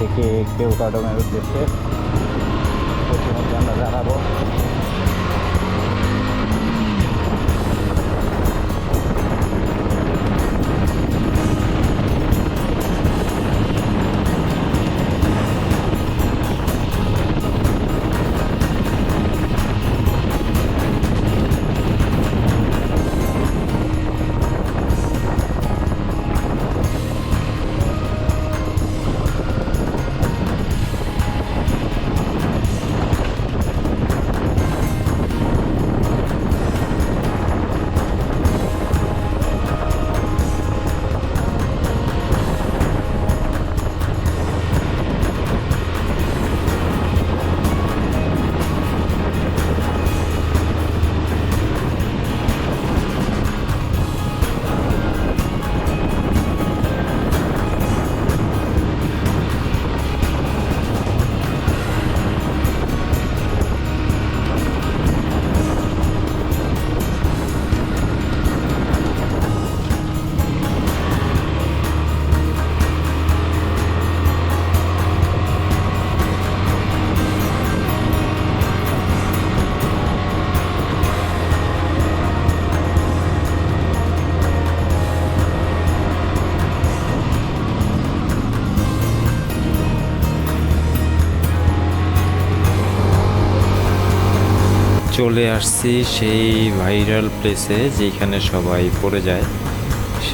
থেকে কেউ কাটমের উদ্দেশ্যে প্রতিমধ্যে আমরা জানাব চলে আসছি সেই ভাইরাল প্লেসে যেখানে সবাই পড়ে যায়।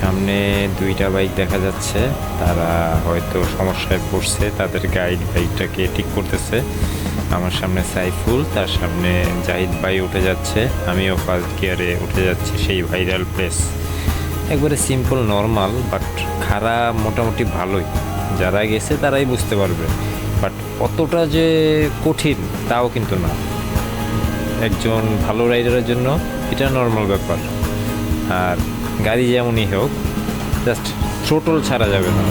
সামনে দুইটা বাইক দেখা যাচ্ছে। তারা হয়তো সমস্যায় পড়ছে। তাদের গাইড বাইকটাকে ঠিক করতেছে। আমার সামনে সাইফুল, তার সামনে জাহিদ ভাই উঠে যাচ্ছে। আমিও ফার্স্ট গিয়ারে উঠে যাচ্ছি সেই ভাইরাল প্লেস একবারে সিম্পল নর্মাল বাট খারা মোটামুটি ভালোই। যারা গেছে তারাই বুঝতে পারবে। বাট অতটা যে কঠিন, তাও কিন্তু না। একজন ভালো রাইডারের জন্য, এটা নর্মাল ব্যাপার। আর গাড়ি যেমনই হোক জাস্ট থ্রোটল ছাড়া যাবে না।